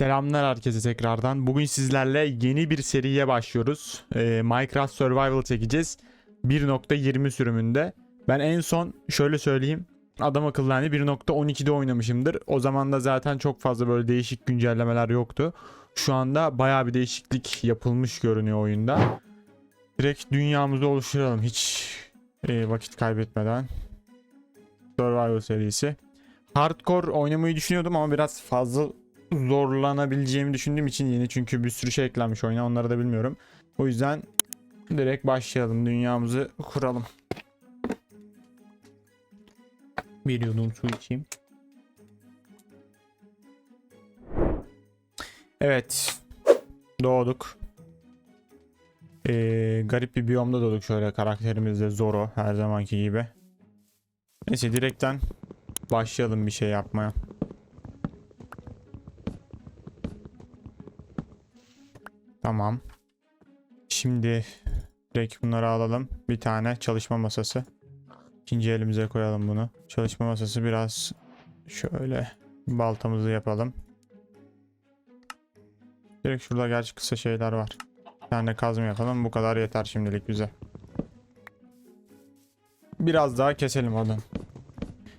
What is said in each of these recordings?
Selamlar herkese tekrardan. Bugün sizlerle yeni bir seriye başlıyoruz. Ee, Minecraft Survival çekeceğiz. 1.20 sürümünde. Ben en son şöyle söyleyeyim. Adam akıllı hani 1.12'de oynamışımdır. O zaman da zaten çok fazla böyle değişik güncellemeler yoktu. Şu anda baya bir değişiklik yapılmış görünüyor oyunda. Direkt dünyamızı oluşturalım hiç e, vakit kaybetmeden. Survival serisi. Hardcore oynamayı düşünüyordum ama biraz fazla zorlanabileceğimi düşündüğüm için yeni çünkü bir sürü şey eklenmiş oyuna onları da bilmiyorum. O yüzden direkt başlayalım dünyamızı kuralım. Bir yudum su içeyim. Evet. Doğduk. Ee, garip bir biyomda doğduk şöyle karakterimiz de Zoro her zamanki gibi. Neyse direkten başlayalım bir şey yapmaya. Tamam. Şimdi direkt bunları alalım. Bir tane çalışma masası. İkinci elimize koyalım bunu. Çalışma masası biraz şöyle baltamızı yapalım. Direkt şurada gerçi kısa şeyler var. Bir tane kazma yapalım. Bu kadar yeter şimdilik bize. Biraz daha keselim oradan.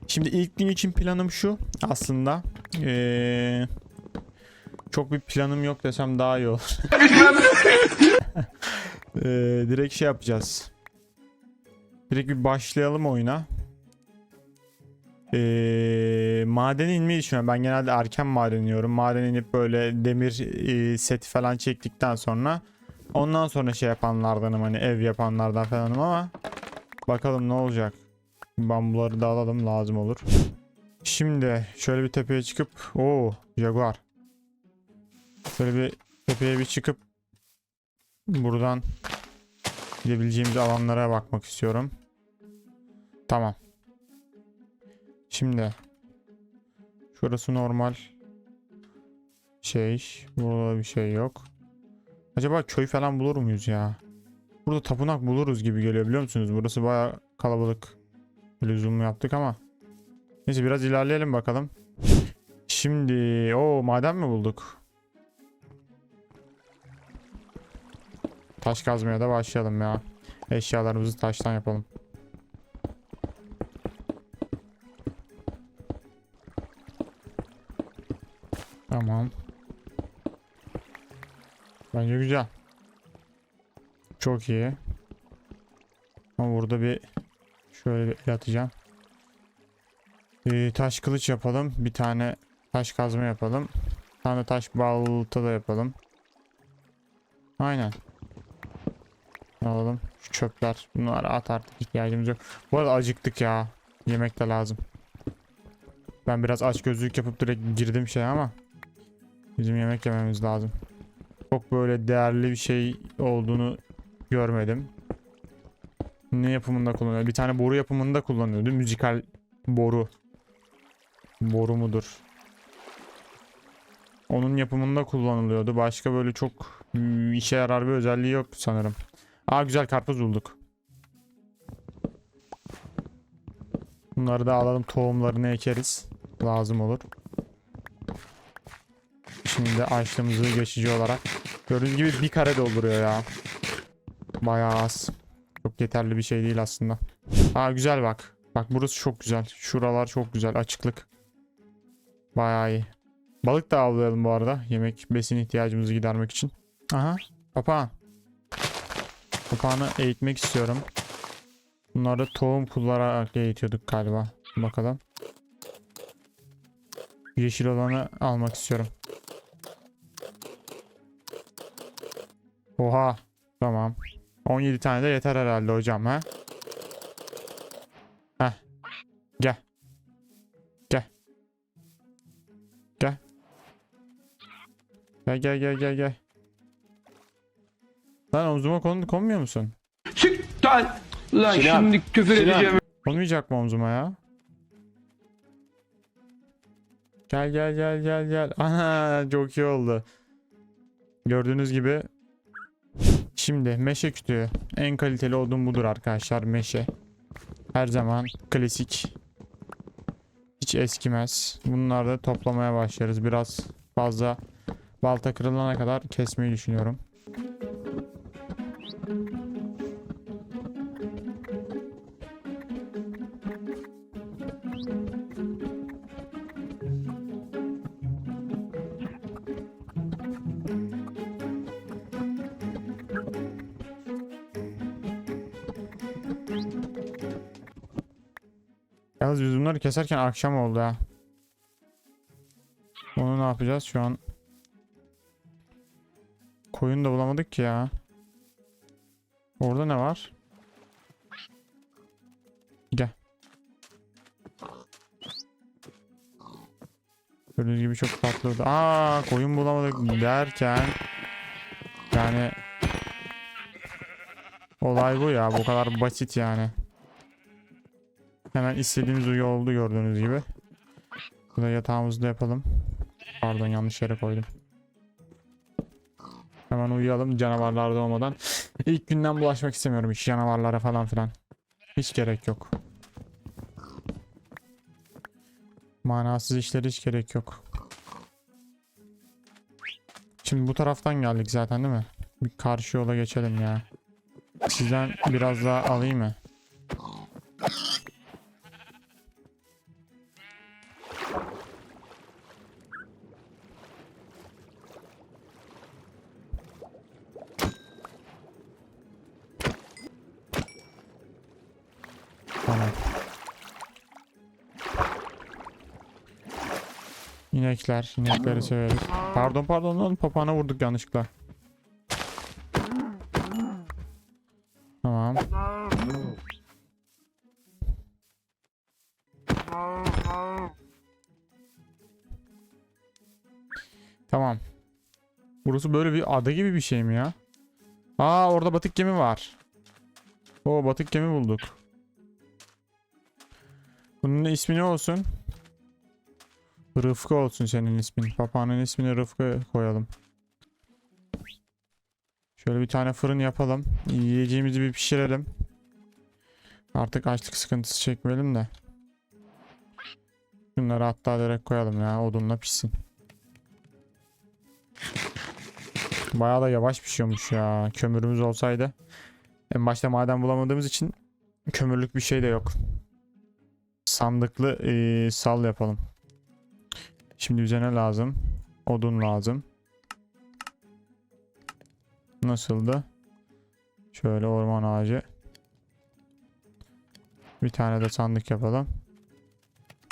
Şimdi ilk gün için planım şu aslında. Ee, çok bir planım yok desem daha iyi olur. Ee, direkt şey yapacağız. Direkt bir başlayalım oyuna. Ee, madene inmeyi düşünüyorum. Ben genelde erken maden iniyorum. Maden inip böyle demir e, seti falan çektikten sonra ondan sonra şey yapanlardanım hani ev yapanlardan falanım ama bakalım ne olacak. Bambuları da alalım lazım olur. Şimdi şöyle bir tepeye çıkıp o Jaguar. Şöyle bir tepeye bir çıkıp buradan gidebileceğimiz alanlara bakmak istiyorum. Tamam. Şimdi şurası normal şey. Burada bir şey yok. Acaba köy falan bulur muyuz ya? Burada tapınak buluruz gibi geliyor biliyor musunuz? Burası baya kalabalık. Böyle zoom yaptık ama. Neyse biraz ilerleyelim bakalım. Şimdi o maden mi bulduk? Taş kazmaya da başlayalım ya. Eşyalarımızı taştan yapalım. Tamam. Bence güzel. Çok iyi. Ama burada bir şöyle bir atacağım. Ee, taş kılıç yapalım. Bir tane taş kazma yapalım. Bir tane taş balta da yapalım. Aynen. Alalım. Şu çöpler. Bunları at artık ihtiyacımız yok. Bu arada acıktık ya. Yemek de lazım. Ben biraz aç gözlük yapıp direkt girdim şey ama. Bizim yemek yememiz lazım. Çok böyle değerli bir şey olduğunu görmedim. Ne yapımında kullanıyor? Bir tane boru yapımında kullanıyordu. Müzikal boru. Boru mudur? Onun yapımında kullanılıyordu. Başka böyle çok ıı, işe yarar bir özelliği yok sanırım. Aa güzel karpuz bulduk. Bunları da alalım tohumlarını ekeriz. Lazım olur. Şimdi açlığımızı geçici olarak. Gördüğünüz gibi bir kare dolduruyor ya. Bayağı az. Çok yeterli bir şey değil aslında. Aa güzel bak. Bak burası çok güzel. Şuralar çok güzel. Açıklık. Bayağı iyi. Balık da avlayalım bu arada. Yemek, besin ihtiyacımızı gidermek için. Aha. Papağan. Papağanı eğitmek istiyorum. Bunları tohum kullanarak eğitiyorduk galiba. Bakalım. Yeşil olanı almak istiyorum. Oha. Tamam. 17 tane de yeter herhalde hocam ha. Heh. Gel. Gel. Gel. Gel gel gel gel gel. Lan omzuma kon konmuyor musun? Çık lan. Lan Sinan, şimdi küfür Sinan. edeceğim. Konmayacak mı omzuma ya? Gel gel gel gel gel. Ana çok iyi oldu. Gördüğünüz gibi şimdi meşe kütüğü. En kaliteli odun budur arkadaşlar meşe. Her zaman klasik. Hiç eskimez. Bunları da toplamaya başlarız. Biraz fazla Balta kırılana kadar kesmeyi düşünüyorum. Yalnız biz bunları keserken akşam oldu ha. Onu ne yapacağız şu an? Koyun da bulamadık ki ya. Orada ne var? Gel. Gördüğünüz gibi çok tatlı. Aa koyun bulamadık derken yani olay bu ya bu kadar basit yani. Hemen istediğimiz uyu oldu gördüğünüz gibi. Burada yatağımızı da yapalım. Pardon yanlış yere koydum. Hemen uyuyalım canavarlarda olmadan. İlk günden bulaşmak istemiyorum hiç canavarlara falan filan. Hiç gerek yok. Manasız işlere hiç gerek yok. Şimdi bu taraftan geldik zaten değil mi? Bir karşı yola geçelim ya. Sizden biraz daha alayım mı? İnekler, inekleri severiz. Pardon pardon lan papağana vurduk yanlışlıkla. Tamam. Tamam. Burası böyle bir ada gibi bir şey mi ya? Aa orada batık gemi var. O batık gemi bulduk. Bunun ismi ne olsun? Rıfkı olsun senin ismin. Papağanın ismini Rıfkı koyalım. Şöyle bir tane fırın yapalım. Yiyeceğimizi bir pişirelim. Artık açlık sıkıntısı çekmeyelim de. Bunları hatta direkt koyalım ya odunla pişsin. Bayağı da yavaş pişiyormuş ya. Kömürümüz olsaydı. En başta maden bulamadığımız için kömürlük bir şey de yok. Sandıklı eee, sal yapalım. Şimdi bize ne lazım? Odun lazım. Nasıldı? Şöyle orman ağacı. Bir tane de sandık yapalım.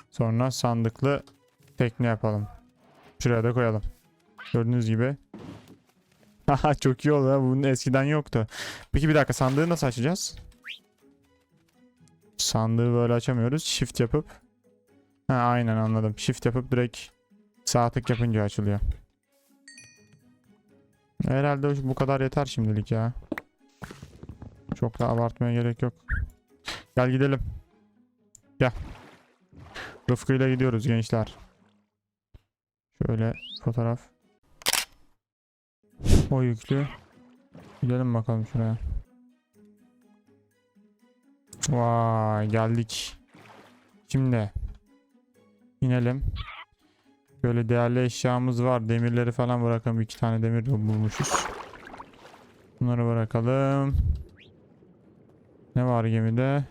Sonra sandıklı tekne yapalım. Şuraya da koyalım. Gördüğünüz gibi. Haha çok iyi oldu. Bunun eskiden yoktu. Peki bir dakika sandığı nasıl açacağız? Sandığı böyle açamıyoruz. Shift yapıp. Ha aynen anladım. Shift yapıp direkt sağ yapınca açılıyor. Herhalde bu kadar yeter şimdilik ya. Çok da abartmaya gerek yok. Gel gidelim. Gel. Rıfkı ile gidiyoruz gençler. Şöyle fotoğraf. O yüklü. Gidelim bakalım şuraya. Vay geldik. Şimdi inelim. Böyle değerli eşyamız var. Demirleri falan bırakalım. İki tane demir bulmuşuz. Bunları bırakalım. Ne var gemide?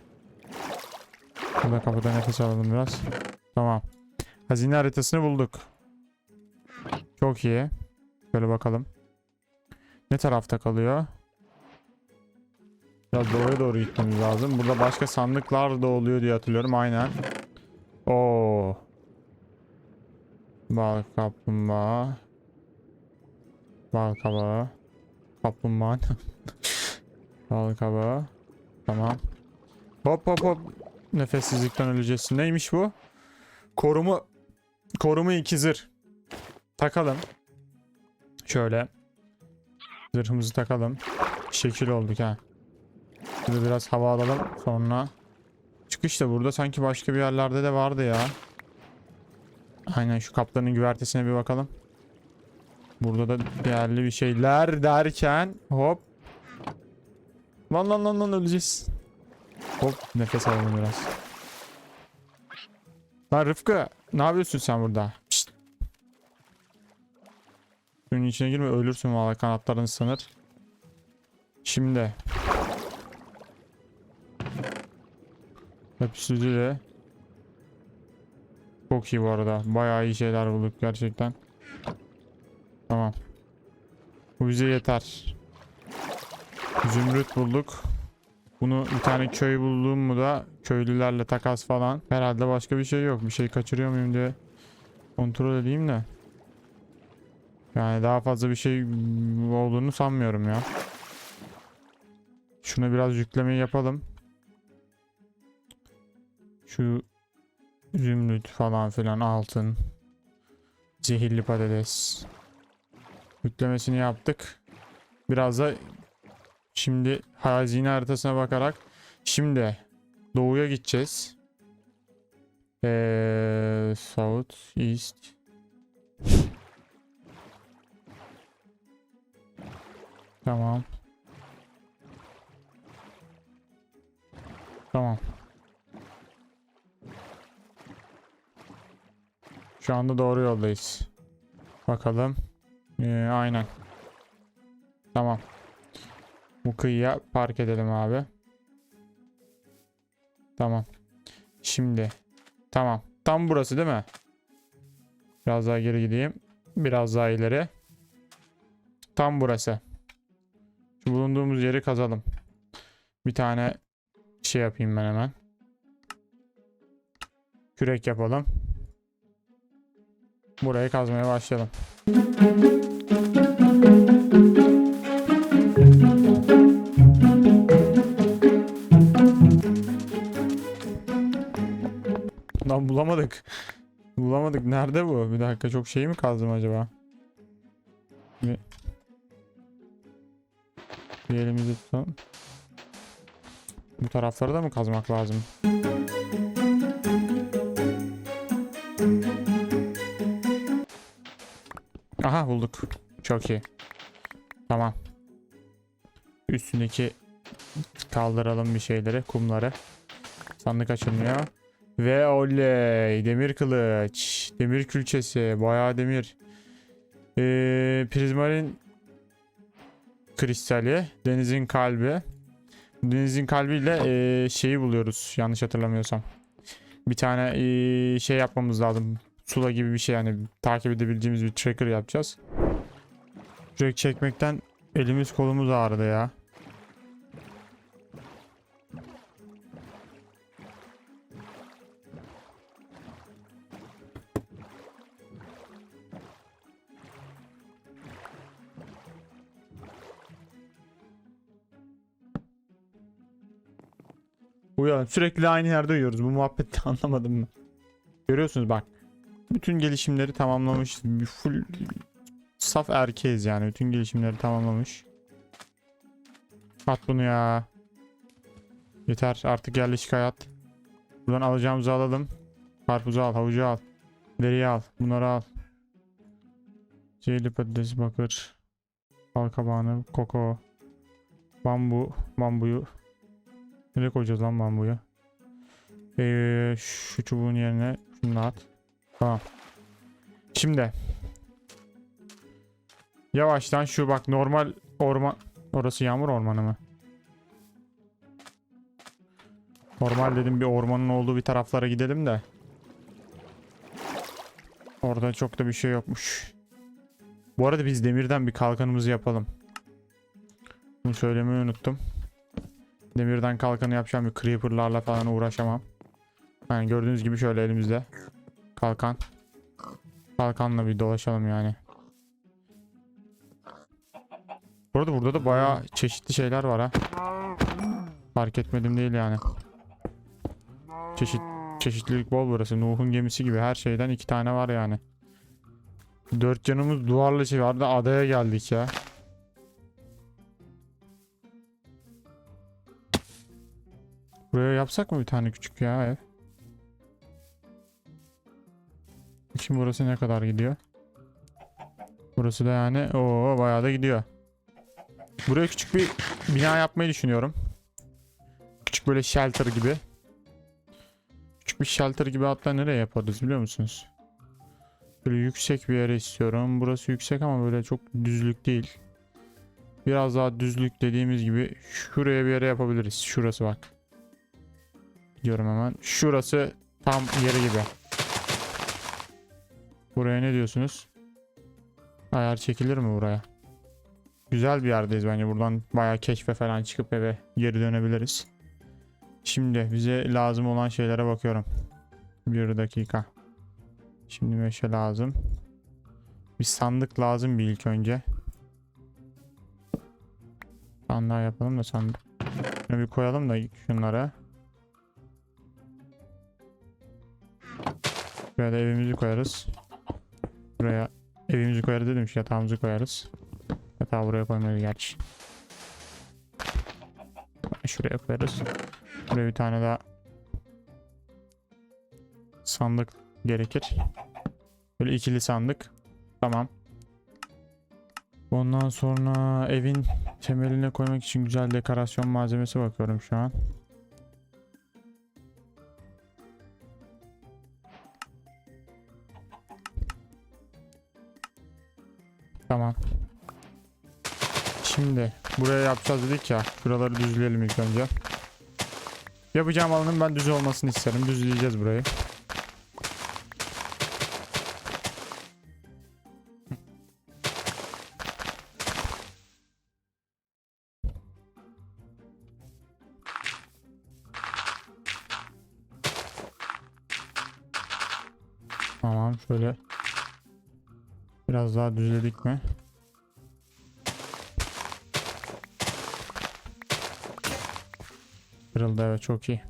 Burada kapıda nefes alalım biraz. Tamam. Hazine haritasını bulduk. Çok iyi. Şöyle bakalım. Ne tarafta kalıyor? Biraz doğuya doğru gitmemiz lazım. Burada başka sandıklar da oluyor diye hatırlıyorum. Aynen. Oo. Bal kaplumbağa. Bal kabağı. Kaplumbağa. Bal kabağı. Tamam. Hop hop hop. Nefessizlikten öleceğiz. Neymiş bu? Koruma koruma iki zırh. Takalım. Şöyle. Zırhımızı takalım. Şekil olduk ha. Burada biraz hava alalım. Sonra çıkış da burada sanki başka bir yerlerde de vardı ya. Aynen şu kaplanın güvertesine bir bakalım. Burada da değerli bir şeyler derken hop. Lan lan lan lan öleceğiz. Hop nefes alalım biraz. Lan Rıfkı ne yapıyorsun sen burada? Pişt. Suyun içine girme ölürsün valla kanatların sınır. Şimdi. Hepsi de. Çok iyi bu arada. Bayağı iyi şeyler bulduk gerçekten. Tamam. Bu bize yeter. Zümrüt bulduk. Bunu bir tane köy bulduğum mu da köylülerle takas falan. Herhalde başka bir şey yok. Bir şey kaçırıyor muyum diye kontrol edeyim de. Yani daha fazla bir şey olduğunu sanmıyorum ya. Şuna biraz yüklemeyi yapalım. Şu zümrüt falan filan altın. Zehirli patates. Yüklemesini yaptık. Biraz da şimdi hazine haritasına bakarak şimdi doğuya gideceğiz. Ee, South East Tamam. Tamam. Şu anda doğru yoldayız. Bakalım. Ee, aynen. Tamam. Bu kıyıya park edelim abi. Tamam. Şimdi. Tamam. Tam burası değil mi? Biraz daha geri gideyim. Biraz daha ileri. Tam burası. Şu bulunduğumuz yeri kazalım. Bir tane şey yapayım ben hemen. Kürek yapalım. Burayı kazmaya başlayalım. Lan bulamadık. Bulamadık. Nerede bu? Bir dakika çok şey mi kazdım acaba? Bir, bir elimizi tutalım. Bu tarafları da mı kazmak lazım? Aha bulduk. Çok iyi. Tamam. Üstündeki kaldıralım bir şeyleri, kumları. Sandık açılmıyor. Ve oley demir kılıç, demir külçesi, bayağı demir. Ee, prizmarin kristali, denizin kalbi. Denizin kalbiyle ee, şeyi buluyoruz yanlış hatırlamıyorsam. Bir tane ee, şey yapmamız lazım. Sula gibi bir şey yani takip edebileceğimiz bir tracker yapacağız. Track çekmekten elimiz kolumuz ağrıdı ya. Uyan sürekli aynı yerde uyuyoruz. Bu muhabbeti anlamadım mı? Görüyorsunuz bak. Bütün gelişimleri tamamlamış. Full saf erkeğiz yani. Bütün gelişimleri tamamlamış. At bunu ya. Yeter artık yerleşik hayat. Buradan alacağımızı alalım. Karpuzu al, havucu al. Deriyi al, bunları al. Zehirli patates, bakır. Bal kabağını, koko. Bambu, bambuyu. Nereye koyacağız lan bambuyu? Ee, şu çubuğun yerine şunu at. Tamam. Şimdi. Yavaştan şu bak normal orman. Orası yağmur ormanı mı? Normal dedim bir ormanın olduğu bir taraflara gidelim de. Orada çok da bir şey yokmuş. Bu arada biz demirden bir kalkanımızı yapalım. Bunu söylemeyi unuttum. Demirden kalkanı yapacağım bir creeperlarla falan uğraşamam. Yani gördüğünüz gibi şöyle elimizde. Kalkan. Kalkanla bir dolaşalım yani. Bu arada burada da bayağı çeşitli şeyler var ha. Fark etmedim değil yani. Çeşit çeşitlilik bol burası. Nuh'un gemisi gibi her şeyden iki tane var yani. Dört canımız duvarlı şey vardı. Adaya geldik ya. Buraya yapsak mı bir tane küçük ya ev? Şimdi burası ne kadar gidiyor? Burası da yani o bayağı da gidiyor. Buraya küçük bir bina yapmayı düşünüyorum. Küçük böyle shelter gibi. Küçük bir shelter gibi hatta nereye yaparız biliyor musunuz? Böyle yüksek bir yere istiyorum. Burası yüksek ama böyle çok düzlük değil. Biraz daha düzlük dediğimiz gibi şuraya bir yere yapabiliriz. Şurası bak. Diyorum hemen. Şurası tam yeri gibi. Buraya ne diyorsunuz? Ayar çekilir mi buraya? Güzel bir yerdeyiz bence. Buradan bayağı keşfe falan çıkıp eve geri dönebiliriz. Şimdi bize lazım olan şeylere bakıyorum. Bir dakika. Şimdi meşe lazım. Bir sandık lazım bir ilk önce. Sandığa yapalım da sandık. Şunu bir koyalım da şunlara. Da evimizi koyarız. Buraya evimizi koyarız dedim şu yatağımızı koyarız. Yatağı buraya koymayız gerçi. Şuraya koyarız. Buraya bir tane daha sandık gerekir. Böyle ikili sandık. Tamam. Ondan sonra evin temeline koymak için güzel dekorasyon malzemesi bakıyorum şu an. Tamam. Şimdi buraya yapacağız dedik ya. Şuraları düzleyelim ilk önce. Yapacağım alanın ben düz olmasını isterim. Düzleyeceğiz burayı. Biraz daha düzledik mi? Kırıldı evet çok iyi.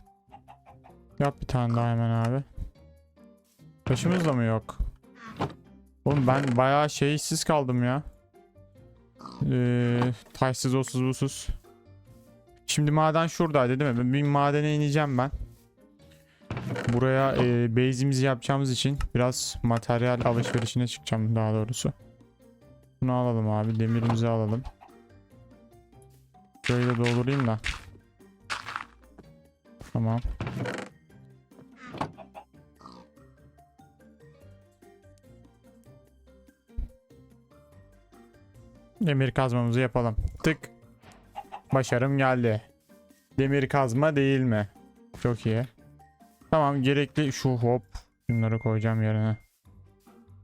Yap bir tane daha hemen abi. Taşımız da mı yok? Oğlum ben bayağı şeysiz kaldım ya. Ee, taşsız osuz busuz. Şimdi maden şuradaydı değil mi? Bir madene ineceğim ben. Buraya e, base'imizi yapacağımız için biraz materyal alışverişine çıkacağım daha doğrusu. Bunu alalım abi. Demirimizi alalım. Şöyle doldurayım da. Tamam. Demir kazmamızı yapalım. Tık. Başarım geldi. Demir kazma değil mi? Çok iyi. Tamam gerekli şu hop. Bunları koyacağım yerine.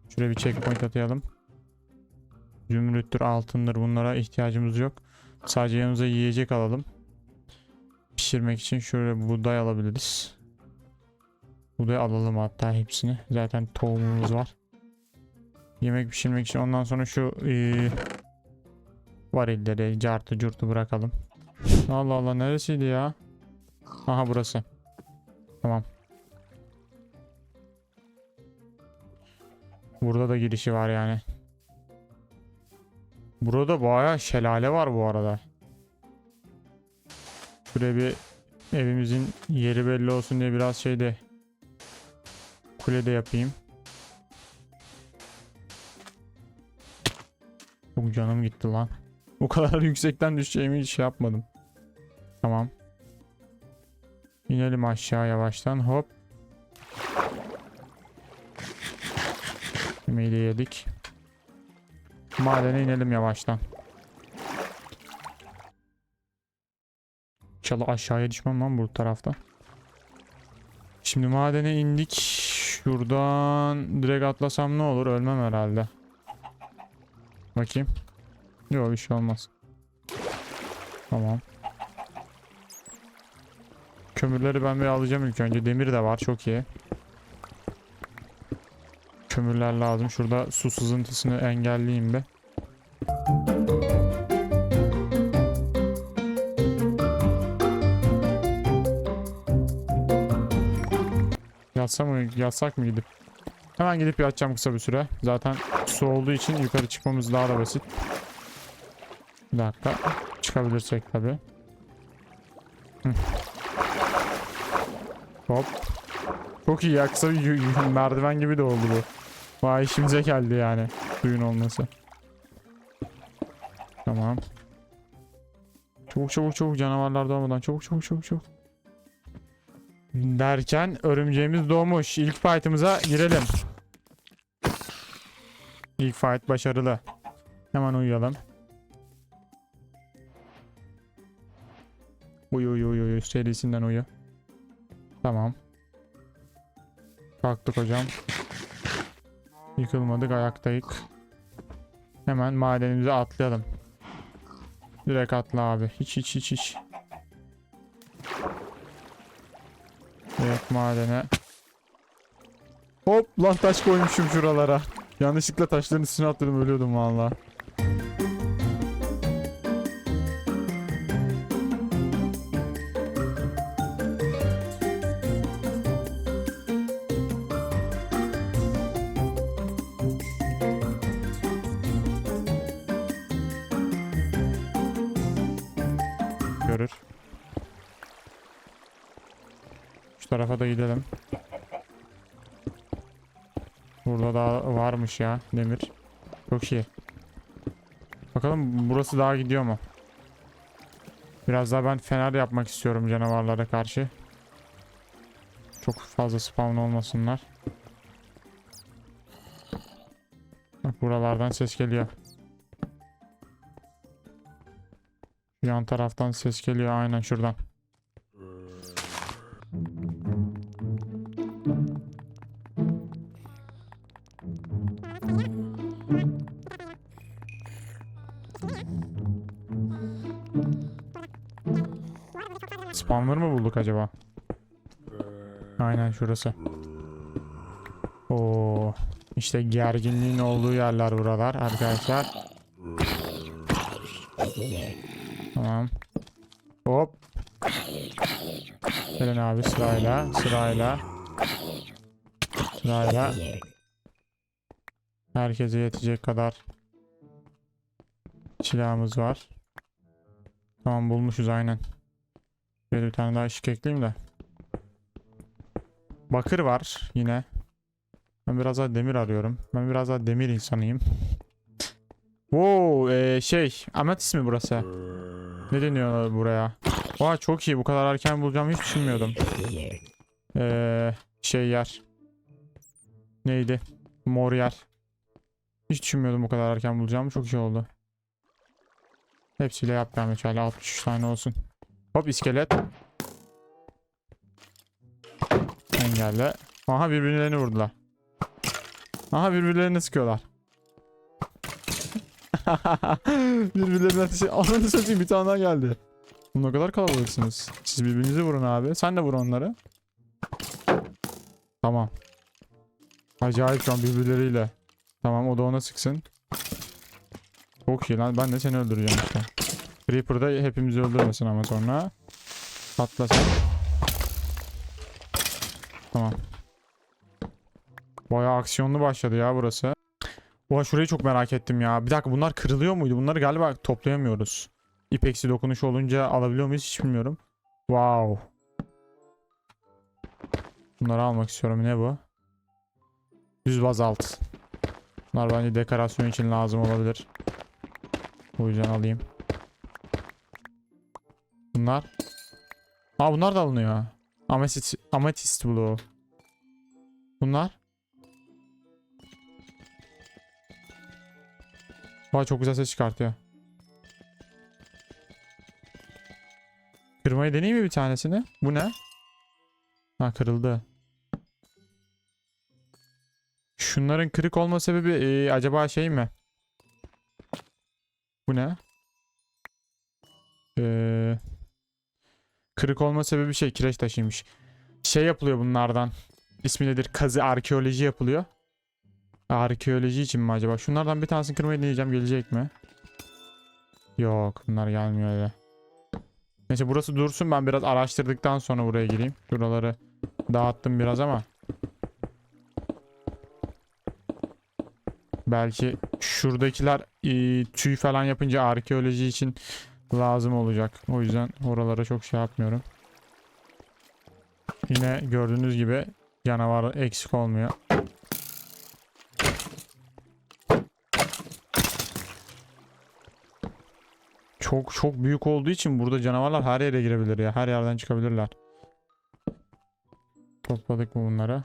Şuraya bir checkpoint atayalım. Zümrüttür, altındır bunlara ihtiyacımız yok. Sadece yanımıza yiyecek alalım. Pişirmek için şöyle buğday alabiliriz. Buğday alalım hatta hepsini. Zaten tohumumuz var. Yemek pişirmek için ondan sonra şu eee varilleri, cartı curtu bırakalım. Allah Allah neresiydi ya? Aha burası. Tamam. Burada da girişi var yani. Burada bayağı şelale var bu arada. Şuraya bir evimizin yeri belli olsun diye biraz şeyde kule de yapayım. Çok canım gitti lan. O kadar yüksekten düşeceğimi hiç şey yapmadım. Tamam. İnelim aşağı yavaştan. Hop. De yedik. Madene inelim yavaştan. İnşallah aşağıya düşmem lan bu tarafta. Şimdi madene indik. Şuradan direkt atlasam ne olur? Ölmem herhalde. Bakayım. Yok bir şey olmaz. Tamam. Kömürleri ben bir alacağım ilk önce. Demir de var çok iyi. Kömürler lazım. Şurada su sızıntısını engelleyeyim be. Yatsam mı, yatsak mı gidip? Hemen gidip yatacağım kısa bir süre. Zaten su olduğu için yukarı çıkmamız daha da basit. Bir dakika. Çıkabilirsek tabii. Hı. Hop. Çok iyi ya kısa bir merdiven gibi de oldu bu. Vay işimize geldi yani suyun olması. Tamam. Çabuk çabuk çabuk canavarlar doğmadan çabuk çabuk çabuk çabuk. Derken örümceğimiz doğmuş. İlk fight'ımıza girelim. İlk fight başarılı. Hemen uyuyalım. Uyu uyu uyu uyu. Serisinden uyu. Tamam. Kalktık hocam. Yıkılmadık ayaktayık. Hemen madenimize atlayalım. Direkt atla abi. Hiç hiç hiç hiç. Direkt madene. Hop lan taş koymuşum şuralara. Yanlışlıkla taşların üstüne atladım ölüyordum valla. Varmış ya demir. Çok iyi. Bakalım burası daha gidiyor mu? Biraz daha ben fener yapmak istiyorum canavarlara karşı. Çok fazla spawn olmasınlar. Bak buralardan ses geliyor. Yan taraftan ses geliyor aynen şuradan. Spawner mı bulduk acaba? Aynen şurası. Oo, işte gerginliğin olduğu yerler buralar arkadaşlar. Tamam. Hop. Gelin abi sırayla, sırayla. Sırayla. Herkese yetecek kadar silahımız var. Tamam bulmuşuz aynen. Şöyle bir tane daha ışık ekleyeyim de. Bakır var yine. Ben biraz daha demir arıyorum. Ben biraz daha demir insanıyım. Wow, ee, şey, ametist mi burası? Ne deniyor buraya? Oha çok iyi. Bu kadar erken bulacağımı hiç düşünmüyordum. Ee, şey yer. Neydi? Mor yer. Hiç düşünmüyordum bu kadar erken bulacağımı. Çok iyi oldu. Hepsiyle yap ben şöyle 63 tane olsun. Hop iskelet. Engelle. Aha birbirlerini vurdular. Aha birbirlerini sıkıyorlar. birbirlerine ateş Ananı satayım bir tane daha geldi. Ne kadar kalabalıksınız. Siz birbirinizi vurun abi. Sen de vur onları. Tamam. Acayip şu an birbirleriyle. Tamam o da ona sıksın. Çok iyi lan. Ben de seni öldüreceğim işte. Creeper da hepimizi öldürmesin ama sonra. Patla sen. Tamam. Bayağı aksiyonlu başladı ya burası. Oha şurayı çok merak ettim ya. Bir dakika bunlar kırılıyor muydu? Bunları galiba toplayamıyoruz. İpeksi dokunuş olunca alabiliyor muyuz hiç bilmiyorum. Wow. Bunları almak istiyorum. Ne bu? Düz bazalt. Bunlar bence dekorasyon için lazım olabilir. O yüzden alayım. Bunlar. Aa bunlar da alınıyor. Ametist, ametist blue. Bunlar. Vay çok güzel ses çıkartıyor. Kırmayı deneyeyim mi bir tanesini? Bu ne? Ha kırıldı. Şunların kırık olma sebebi e, acaba şey mi? Bu ne? Ee, kırık olma sebebi şey kireç taşıymış. Şey yapılıyor bunlardan. İsmi nedir? Kazı arkeoloji yapılıyor. Arkeoloji için mi acaba? Şunlardan bir tanesini kırmayı deneyeceğim. Gelecek mi? Yok. Bunlar gelmiyor öyle. Neyse burası dursun. Ben biraz araştırdıktan sonra buraya gireyim. Şuraları dağıttım biraz ama. Belki şuradakiler e, tüy falan yapınca arkeoloji için lazım olacak. O yüzden oralara çok şey yapmıyorum. Yine gördüğünüz gibi canavar eksik olmuyor. Çok çok büyük olduğu için burada canavarlar her yere girebilir ya. Her yerden çıkabilirler. Topladık mı bunları?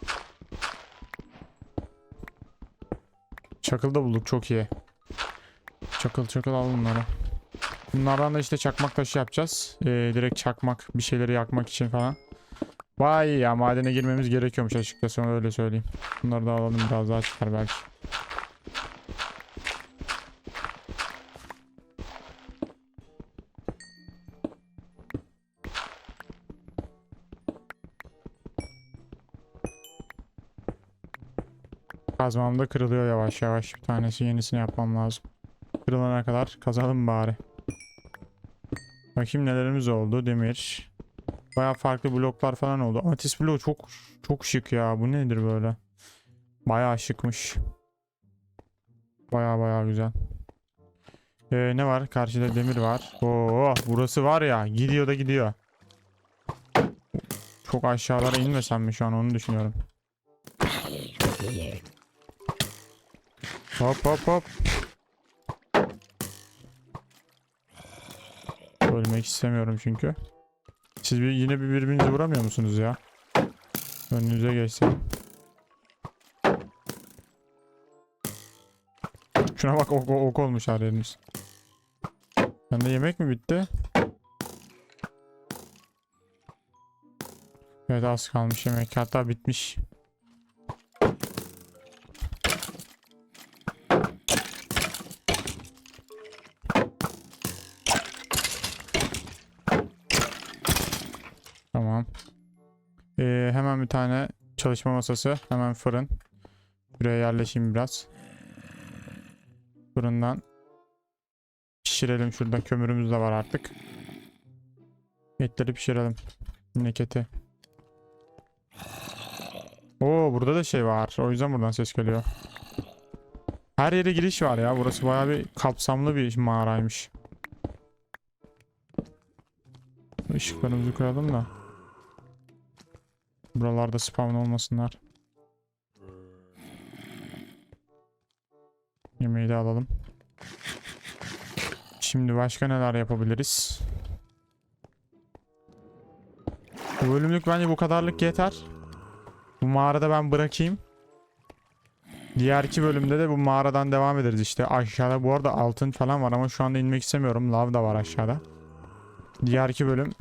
Çakıl da bulduk çok iyi. Çakıl çakıl al bunları. Bunlardan da işte çakmak taşı yapacağız. Ee, direkt çakmak bir şeyleri yakmak için falan. Vay ya madene girmemiz gerekiyormuş açıkçası onu öyle söyleyeyim. Bunları da alalım biraz daha çıkar belki. Kazmam da kırılıyor yavaş yavaş. Bir tanesi yenisini yapmam lazım. Kırılana kadar kazalım bari. Bakayım nelerimiz oldu. Demir. Baya farklı bloklar falan oldu. Amatist bloğu çok çok şık ya. Bu nedir böyle? Baya şıkmış. Baya baya güzel. Ee, ne var? Karşıda demir var. Oo, burası var ya. Gidiyor da gidiyor. Çok aşağılara inmesem mi şu an onu düşünüyorum. Hop hop hop. Ölmek istemiyorum çünkü. Siz bir, yine bir birbirinizi vuramıyor musunuz ya? Önünüze geçsem. Şuna bak ok, ok olmuş her yeriniz. Bende yemek mi bitti? Evet az kalmış yemek. Hatta bitmiş. Hemen bir tane çalışma masası. Hemen fırın. Buraya yerleşeyim biraz. Fırından pişirelim. Şurada kömürümüz de var artık. Etleri pişirelim. Minik eti. Oo burada da şey var. O yüzden buradan ses geliyor. Her yere giriş var ya. Burası bayağı bir kapsamlı bir mağaraymış. Işıklarımızı koyalım da. Buralarda spawn olmasınlar. Yemeği de alalım. Şimdi başka neler yapabiliriz? Bu bölümlük bence bu kadarlık yeter. Bu mağarada ben bırakayım. Diğer iki bölümde de bu mağaradan devam ederiz işte. Aşağıda bu arada altın falan var ama şu anda inmek istemiyorum. Lav da var aşağıda. Diğer iki bölüm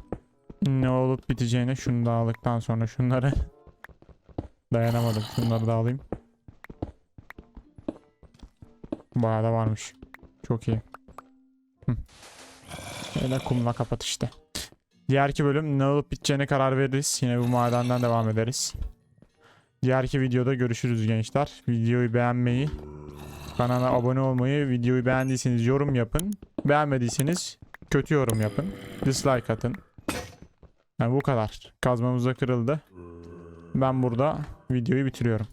ne olup biteceğine şunu da aldıktan sonra şunları dayanamadım. Şunları da alayım. Bayağı da varmış. Çok iyi. Hı. Öyle kumla kapat işte. Diğer iki bölüm ne olup biteceğine karar veririz. Yine bu madenden devam ederiz. Diğer iki videoda görüşürüz gençler. Videoyu beğenmeyi, kanala abone olmayı, videoyu beğendiyseniz yorum yapın. Beğenmediyseniz kötü yorum yapın. Dislike atın. Yani bu kadar. Kazmamız da kırıldı. Ben burada videoyu bitiriyorum.